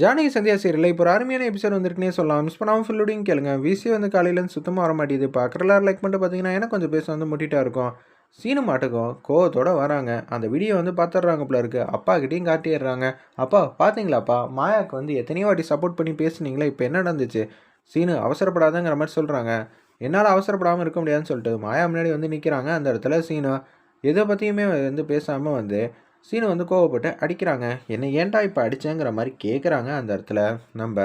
Janaki Sandhya serial இப்போ ஒரு அருமையான எபிசோட் வந்திருக்குனே சொல்லலாம். மிஸ் பண்ணாமல் ஃபுல்லுடையும் கேளுங்க. விசி வந்து காலையிலேருந்து சுத்தமாக வர மாட்டேது பார்க்குறலாம் லைக் பண்ணிட்டு பார்த்தீங்கன்னா எனக்கு கொஞ்சம் பேச வந்து முட்டிட்டா இருக்கும். சீனு மாட்டுக்கும் கோவத்தோட வராங்க. அந்த வீடியோ வந்து பார்த்துட்றாங்க போல இருக்குது அப்பா கிட்டேயும் காட்டிடுறாங்க. அப்பா பார்த்தீங்களாப்பா மாயாவுக்கு வந்து எத்தனையோ வாட்டி சப்போர்ட் பண்ணி பேசுனீங்களே இப்போ என்ன நடந்துச்சு? சீனு அவசரப்படாதங்கிற மாதிரி சொல்கிறாங்க என்னால் அவசரப்படாமல் இருக்க முடியாதுன்னு சொல்லிட்டு மாயா முன்னாடி வந்து நிற்கிறாங்க அந்த இடத்துல சீனு. எதை பற்றியுமே வந்து பேசாமல் வந்து சீனு வந்து கோவப்பட்டு அடிக்கிறாங்க. என்ன ஏன்டா இப்போ அடிச்சேங்கிற மாதிரி கேட்குறாங்க அந்த இடத்துல. நம்ம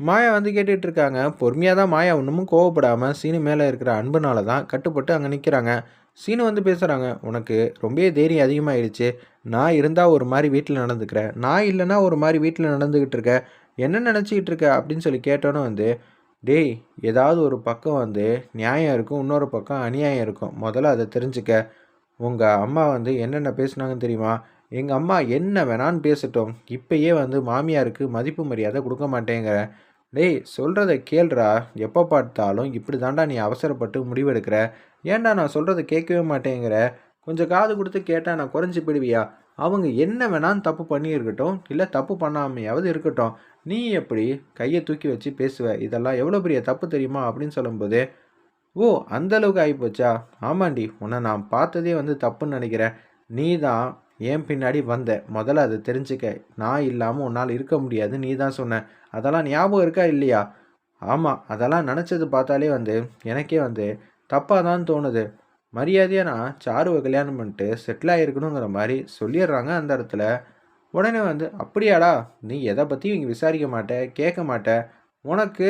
மாயா வந்து கேட்டுட்டு இருக்காங்க. பொறுமையாக தான் மாயா ஒன்றுமும் கோவப்படாமல் சீனு மேலே இருக்கிற அன்புனால தான் கட்டுப்பட்டு அங்கே நிற்கிறாங்க சீனு வந்து பேசுகிறாங்க உனக்கு ரொம்பவே தைரியம் அதிகமாகிடுச்சு நான் இருந்தால் ஒரு மாதிரி வீட்டில் நடந்துக்கிறேன் நான் இல்லைன்னா ஒரு மாதிரி வீட்டில் நடந்துக்கிட்டு இருக்க. என்ன நினச்சிக்கிட்டு இருக்க? அப்படின்னு சொல்லி கேட்டோன்னே வந்து டேய் ஏதாவது ஒரு பக்கம் வந்து நியாயம் இருக்கும். இன்னொரு பக்கம் அநியாயம் இருக்கும். முதல்ல அதை தெரிஞ்சுக்க. உங்கள் அம்மா வந்து என்னென்ன பேசுனாங்கன்னு தெரியுமா? எங்கள் அம்மா என்ன வேணான்னு பேசட்டும். இப்பயே வந்து மாமியாருக்கு மதிப்பு மரியாதை கொடுக்க மாட்டேங்கிற. டேய் சொல்கிறத கேள்றா. எப்போ பார்த்தாலும் இப்படி தாண்டா நீ அவசரப்பட்டு முடிவெடுக்கிற. ஏன்டா நான் சொல்கிறத கேட்கவே மாட்டேங்கிற? கொஞ்சம் காது கொடுத்து கேட்டால் நான் குறைஞ்சி போயிடுவியா? அவங்க என்ன வேணாலும் தப்பு பண்ணியிருக்கட்டும் இல்லை தப்பு பண்ணாமையாவது இருக்கட்டும். நீ எப்படி கையை தூக்கி வச்சு பேசுவ? இதெல்லாம் எவ்வளோ பெரிய தப்பு தெரியுமா அப்படின்னு சொல்லும்போது ஓ அந்த அளவுக்கு ஆகிப்போச்சா ஆமாண்டி உன்னை நான் பார்த்ததே வந்து தப்புன்னு நினைக்கிறேன். நீ தான் ஏன் பின்னாடி வந்த? முதல்ல அதை தெரிஞ்சுக்க. நான் இல்லாமல் உன்னால் இருக்க முடியாது நீ தான் சொன்ன. அதெல்லாம் ஞாபகம் இருக்கா இல்லையா? ஆமாம் அதெல்லாம் நினச்சது பார்த்தாலே வந்து எனக்கே வந்து தப்பாக தான் தோணுது. மரியாதையாக நான் சாருவை கல்யாணம் பண்ணிட்டு செட்டில் ஆகிருக்கணுங்கிற மாதிரி சொல்லிடுறாங்க அந்த இடத்துல. உடனே வந்து அப்படியாடா நீ எதை பற்றியும் இங்கே விசாரிக்க மாட்ட கேட்க மாட்ட. உனக்கு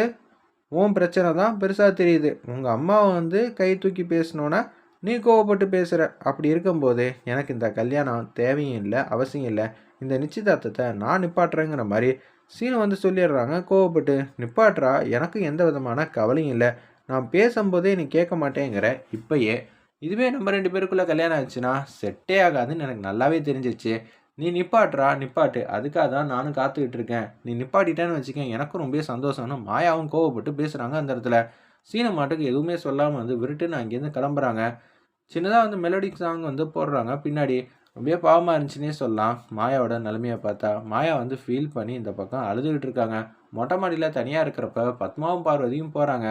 உன் பிரச்சனை தான் பெருசாக தெரியுது. உங்கள் அம்மாவை வந்து கை தூக்கி பேசணுன்னா நீ கோவப்பட்டு பேசுகிற அப்படி இருக்கும்போது எனக்கு இந்த கல்யாணம் தேவையும் இல்லை அவசியம் இல்லை. இந்த நிச்சயதார்த்தத்தை நான் நிப்பாட்டுறேங்கிற மாதிரி சீனு வந்து சொல்லிடுறாங்க. கோவப்பட்டு நிப்பாட்டுறா எனக்கு எந்த விதமான கவலையும் இல்லை. நான் பேசும்போதே நீ கேட்க மாட்டேங்கிற. இப்பயே இதுவே நம்ம ரெண்டு பேருக்குள்ளே கல்யாணம் ஆச்சுன்னா செட்டே ஆகாதுன்னு எனக்கு நல்லாவே தெரிஞ்சிச்சு. நீ நிப்பாட்டுறா நிப்பாட்டு. அதுக்காக தான் நானும் காத்துக்கிட்டு இருக்கேன். நீ நிப்பாட்டிட்டேன்னு வச்சுக்கேன் எனக்கும் ரொம்ப சந்தோஷம்னு மாயாவும் கோவப்பட்டு பேசுகிறாங்க அந்த இடத்துல. சீன மாட்டுக்கு எதுவுமே சொல்லாமல் வந்து விருட்டுன்னு அங்கேருந்து கிளம்புறாங்க. சின்னதாக வந்து மெலோடிக் சாங் வந்து போடுறாங்க. பின்னாடி அப்படியே பாவமாக இருந்துச்சுன்னே சொல்லலாம். மாயாவோட நிலைமையை பார்த்தா மாயா வந்து ஃபீல் பண்ணி இந்த பக்கம் அழுதுகிட்டு இருக்காங்க. மொட்டை மாடியில் தனியாக இருக்கிறப்ப பத்மாவும் பார்வதியும் போகிறாங்க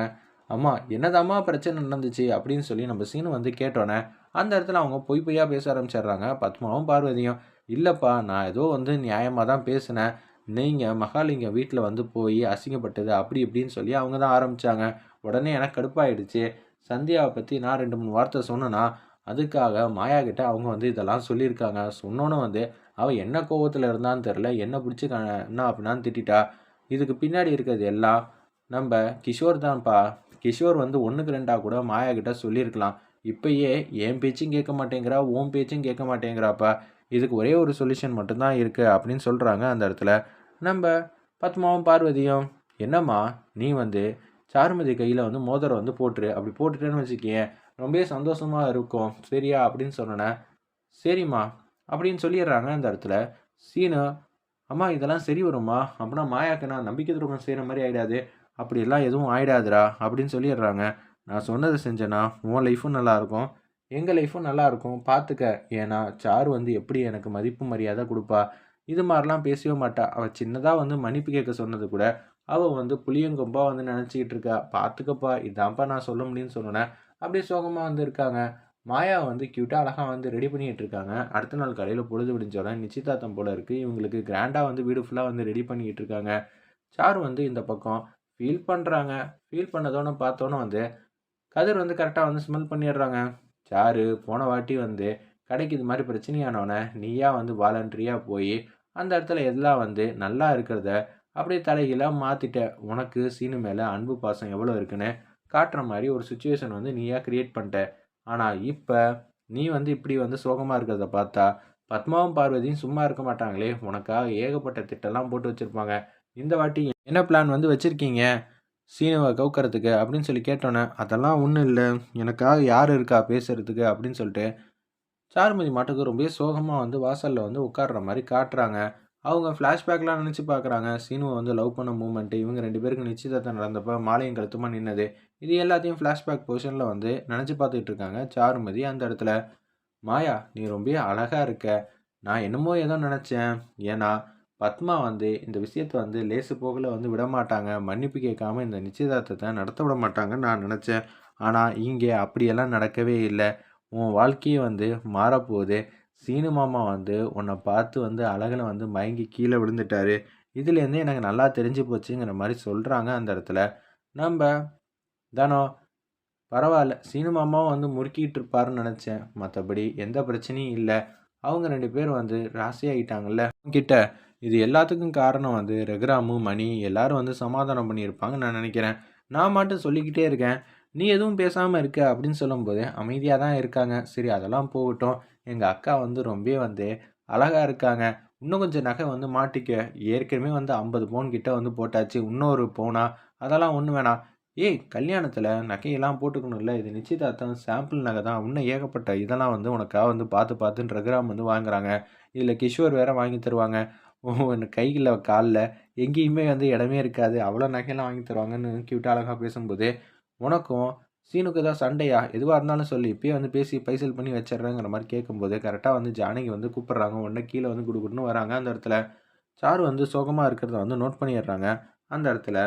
அம்மா என்னதாம்மா பிரச்சனை நடந்துச்சு? அப்படின்னு சொல்லி நம்ம சீனு வந்து கேட்டோன்னே அந்த இடத்துல அவங்க பொய் பொய்யா பேச ஆரம்பிச்சிடுறாங்க பத்மாவும் பார்வதியும். இல்லைப்பா நான் ஏதோ வந்து நியாயமாக தான் பேசினேன். நீங்கள் மகாலிங்கம் வீட்டில் வந்து போய் அசிங்கப்பட்டது அப்படி இப்படின்னு சொல்லி அவங்க தான் ஆரம்பித்தாங்க உடனே எனக்கு கடுப்பாயிடுச்சு. சந்தியாவை பற்றி நான் ரெண்டு மூணு வார்த்தை சொன்னேன்னா அதுக்காக மாயா கிட்ட அவங்க வந்து இதெல்லாம் சொல்லியிருக்காங்க. சொன்னோன்னு வந்து அவள் என்ன கோவத்தில் இருந்தான்னு தெரில என்ன பிடிச்சி என்ன அப்படின்னான்னு திட்டா இதுக்கு பின்னாடி இருக்கிறது எல்லாம் நம்ம கிஷோர் தான்ப்பா. கிஷோர் வந்து ஒன்றுக்கு ரெண்டாக கூட மாயா கிட்ட சொல்லியிருக்கலாம். இப்பயே என் பேச்சும் கேட்க மாட்டேங்கிறா உன் பேச்சும் கேட்க மாட்டேங்கிறாப்பா. இதுக்கு ஒரே ஒரு சொல்யூஷன் மட்டும்தான் இருக்குது அப்படின்னு சொல்கிறாங்க அந்த இடத்துல. நம்ம பத்மாவும் பார்வதியும் என்னம்மா நீ வந்து சாருமதி கையில் வந்து மோதிரம் வந்து போட்டுரு. அப்படி போட்டுட்டேன்னு வச்சுக்கேன் ரொம்பவே சந்தோஷமாக இருக்கும். சரியா? அப்படின்னு சொன்னேன் சரிம்மா அப்படின்னு சொல்லிடுறாங்க அந்த இடத்துல. சீனு அம்மா இதெல்லாம் சரி வருமா அப்படின்னா மாயாக்கு நான் நம்பிக்கை துரோகம் செய்கிற மாதிரி ஆகிடாது அப்படிலாம் எதுவும் ஆயிடாதுடா அப்படின்னு சொல்லிடுறாங்க. நான் சொன்னதை செஞ்சேன்னா உன் லைஃப்பும் நல்லாயிருக்கும் எங்கள் லைஃப்பும் நல்லாயிருக்கும் பார்த்துக்க ஏன்னா சாரு வந்து எப்படி எனக்கு மதிப்பு மரியாதை கொடுப்பா? இது மாதிரிலாம் பேசவே மாட்டா. அவள் சின்னதாக வந்து மன்னிப்பு கேட்க சொன்னது கூட அவள் வந்து புளியங்கொம்பா வந்து நினச்சிக்கிட்டு இருக்கா. பார்த்துக்கப்பா இதான்ப்பா நான் சொல்ல முடியும்னு சொன்னேன் அப்படியே சோகமாக வந்து இருக்காங்க. மாயா வந்து க்யூட்டாக அழகாக வந்து ரெடி பண்ணிகிட்டு இருக்காங்க. அடுத்த நாள் காலையில் பொழுது விடிஞ்சோட நிச்சயதார்த்தம் போல் இருக்குது இவங்களுக்கு கிராண்டாக வந்து வீடு ஃபுல்லாக வந்து ரெடி பண்ணிக்கிட்டு இருக்காங்க. சாரு வந்து இந்த பக்கம் ஃபீல் பண்ணுறாங்க ஃபீல் பண்ணதோன்னு பார்த்தோன்னே வந்து கதிர் வந்து கரெக்டாக வந்து ஸ்மெல் பண்ணிடுறாங்க. சாரு போன வாட்டி வந்து கடைக்கு இது மாதிரி பிரச்சனையானவனே நீயா வந்து வாலண்டரியாக போய் அந்த இடத்துல எல்லாம் வந்து நல்லா இருக்கிறத அப்படியே தலைகளாக மாற்றிட்ட உனக்கு சீனு மேலே அன்பு பாசம் எவ்வளோ இருக்குன்னு காட்டுற மாதிரி ஒரு சுச்சுவேஷன் வந்து நீயா க்ரியேட் பண்ணிட்ட. ஆனால் இப்போ நீ வந்து இப்படி வந்து சோகமாக இருக்கிறத பார்த்தா பத்மாவும் பார்வதியும் சும்மா இருக்க மாட்டாங்களே. உனக்காக ஏகப்பட்ட திட்டம்லாம் போட்டு வச்சுருப்பாங்க. இந்த வாட்டி என்ன பிளான் வந்து வச்சுருக்கீங்க? சீனுவை கவுக்கறதுக்கு அப்படின்னு சொல்லி கேட்டோன்னே அதெல்லாம் ஒன்றும் இல்லை. எனக்காக யார் இருக்கா பேசுகிறதுக்கு அப்படின்னு சொல்லிட்டு சாருமதி மாட்டுக்கு ரொம்ப சோகமாக வந்து வாசலில் வந்து உட்காடுற மாதிரி காட்டுறாங்க. அவங்க ஃப்ளாஷ்பேக்லாம் நினச்சி பார்க்குறாங்க சீனுவை வந்து லவ் பண்ண மூமெண்ட்டு இவங்க ரெண்டு பேருக்கு நிச்சயதார்த்தம் நடந்தப்போ மாலையும் கழுத்துமா நின்னது. இது எல்லாத்தையும் ஃப்ளாஷ்பேக் பொசிஷனில் வந்து நினச்சி பார்த்துட்டு இருக்காங்க சாருமதி அந்த இடத்துல. மாயா நீ ரொம்ப அழகாக இருக்க. நான் என்னமோ ஏதோ நினச்சேன். ஏன்னா பத்மா வந்து இந்த விஷயத்த வந்து லேசு போகல வந்து விட மாட்டாங்க மன்னிப்பு கேட்காம இந்த நிச்சயதார்த்தத்தை நடத்த விட மாட்டாங்கன்னு நான் நினச்சேன். ஆனால் இங்கே அப்படியெல்லாம் நடக்கவே இல்லை. உன் வாழ்க்கையை வந்து மாறப்போகுது. சீனு மாமா வந்து உன்னை பார்த்து வந்து அழகில் வந்து மயங்கி கீழே விழுந்துட்டாரு. இதுலேருந்து எனக்கு நல்லா தெரிஞ்சு போச்சுங்கிற மாதிரி சொல்கிறாங்க அந்த இடத்துல. நம்ம தானோ பரவாயில்ல. சீனு மாமாவும் வந்து முறுக்கிட்டு இருப்பாருன்னு நினச்சேன். மற்றபடி எந்த பிரச்சனையும் இல்லை. அவங்க ரெண்டு பேரும் வந்து ராசி ஆகிட்டாங்கல்ல கிட்ட இது எல்லாத்துக்கும் காரணம் வந்து ரகுராமு மணி எல்லாரும் வந்து சமாதானம் பண்ணியிருப்பாங்கன்னு நான் நினைக்கிறேன். நான் மட்டும் சொல்லிக்கிட்டே இருக்கேன். நீ எதுவும் பேசாமல் இருக்க அப்படின்னு சொல்லும்போது அமைதியாக தான் இருக்காங்க. சரி அதெல்லாம் போகட்டும். எங்கள் அக்கா வந்து ரொம்ப வந்து அழகாக இருக்காங்க. இன்னும் கொஞ்சம் நகை வந்து மாட்டிக்க. ஏற்கனவே வந்து ஐம்பது பவுன் கிட்ட வந்து போட்டாச்சு. இன்னொரு பவுனா? அதெல்லாம் ஒன்று வேணாம். ஏய் கல்யாணத்தில் நகையெல்லாம் போட்டுக்கணும்ல. இது நிச்சயதார்த்தம். சாம்பிள் நகை தான். இன்னும் ஏகப்பட்ட இதெல்லாம் வந்து உனக்காக வந்து பார்த்து பார்த்துன்னு ரகுராம் வந்து வாங்குறாங்க. இதில் கிஷோர் வேற வாங்கி தருவாங்க. உன் கையில் காலில் எங்கேயுமே வந்து இடமே இருக்காது. அவ்வளோ நகையெல்லாம் வாங்கி தருவாங்கன்னு கியூட்டாக அழகாக பேசும்போது உனக்கும் சீனுக்கு ஏதாவது சண்டையா? எதுவாக இருந்தாலும் சொல்லி. இப்பயே வந்து பேசி பைசல் பண்ணி வச்சிட்றேங்கிற மாதிரி கேட்கும்போது கரெக்டாக வந்து ஜானகி வந்து கூப்பிட்றாங்க. உடனே கீழே வந்து குடுக்குன்னு வராங்க. அந்த இடத்துல சாரு வந்து சோகமாக இருக்கிறத வந்து நோட் பண்ணிடுறாங்க. அந்த இடத்துல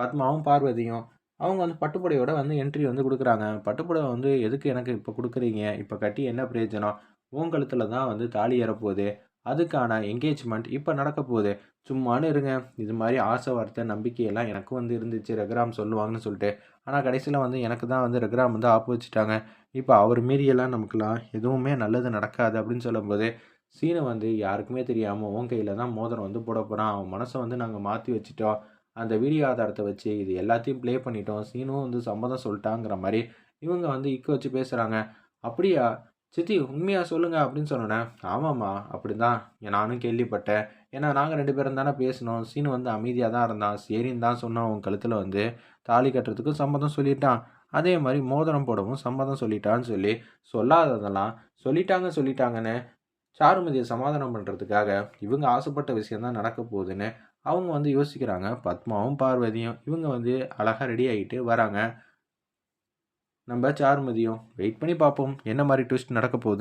பத்மாவும் பார்வதியும் அவங்க வந்து பட்டுப்புடையோட வந்து என்ட்ரி வந்து கொடுக்குறாங்க. பட்டுப்புடவை வந்து எதுக்கு எனக்கு இப்போ கொடுக்குறீங்க? இப்போ கட்டி என்ன பிரயோஜனம்? உன் கழுத்தில் தான் வந்து தாலி ஏறப்போகுது. அதுக்கான என்கேஜ்மெண்ட் இப்போ நடக்க போகுது. சும்மானு இருங்க. இது மாதிரி ஆசை வார்த்தை நம்பிக்கையெல்லாம் எனக்கும் வந்து இருந்துச்சு. ரகுராம் சொல்லுவாங்கன்னு சொல்லிட்டு. ஆனால் கடைசியில் வந்து எனக்கு தான் வந்து ரகுராம் வந்து ஆப்பு வச்சுட்டாங்க. இப்போ அவர் மீறியெல்லாம் நமக்குலாம் எதுவுமே நல்லது நடக்காது அப்படின்னு சொல்லும்போது சீனை வந்து யாருக்குமே தெரியாமல் உன் கையில் தான் மோதிரம் வந்து போட போகிறான் அவன் மனசை வந்து நாங்கள் மாற்றி வச்சுட்டோம். அந்த வீடியோ ஆதாரத்தை வச்சு இது எல்லாத்தையும் ப்ளே பண்ணிட்டோம். சீனும் வந்து சம்மதம் சொல்லிட்டாங்கிற மாதிரி இவங்க வந்து இக்க வச்சு பேசுகிறாங்க அப்படியா? சித்தி உண்மையாக சொல்லுங்கள் அப்படின்னு சொன்னேன். ஆமாம்மா அப்படி தான் நானும் கேள்விப்பட்டேன். ஏன்னா நாங்கள் ரெண்டு பேரும் தானே பேசினோம். சீனு வந்து அமைதியாக தான் இருந்தான். சரின்னு தான் சொன்னான் உன் கழுத்தில் வந்து. தாலி கட்டுறதுக்கும் சம்மதம் சொல்லிட்டான். அதே மாதிரி மோதிரம் போடவும் சம்மதம் சொல்லிட்டான்னு சொல்லி சொல்லாததெல்லாம் சொல்லிட்டாங்க சொல்லிட்டாங்கன்னு சாருமதியை சமாதானம் பண்ணுறதுக்காக இவங்க ஆசைப்பட்ட விஷயந்தான் நடக்க போகுதுன்னு அவங்க வந்து யோசிக்கிறாங்க. பத்மாவும் பார்வதியும் இவங்க வந்து அழகாக ரெடி ஆகிட்டு வராங்க. நம்ம சாருமதியும் வெயிட் பண்ணி பார்ப்போம். என்ன மாதிரி ட்விஸ்ட் நடக்க போகுதுன்னு.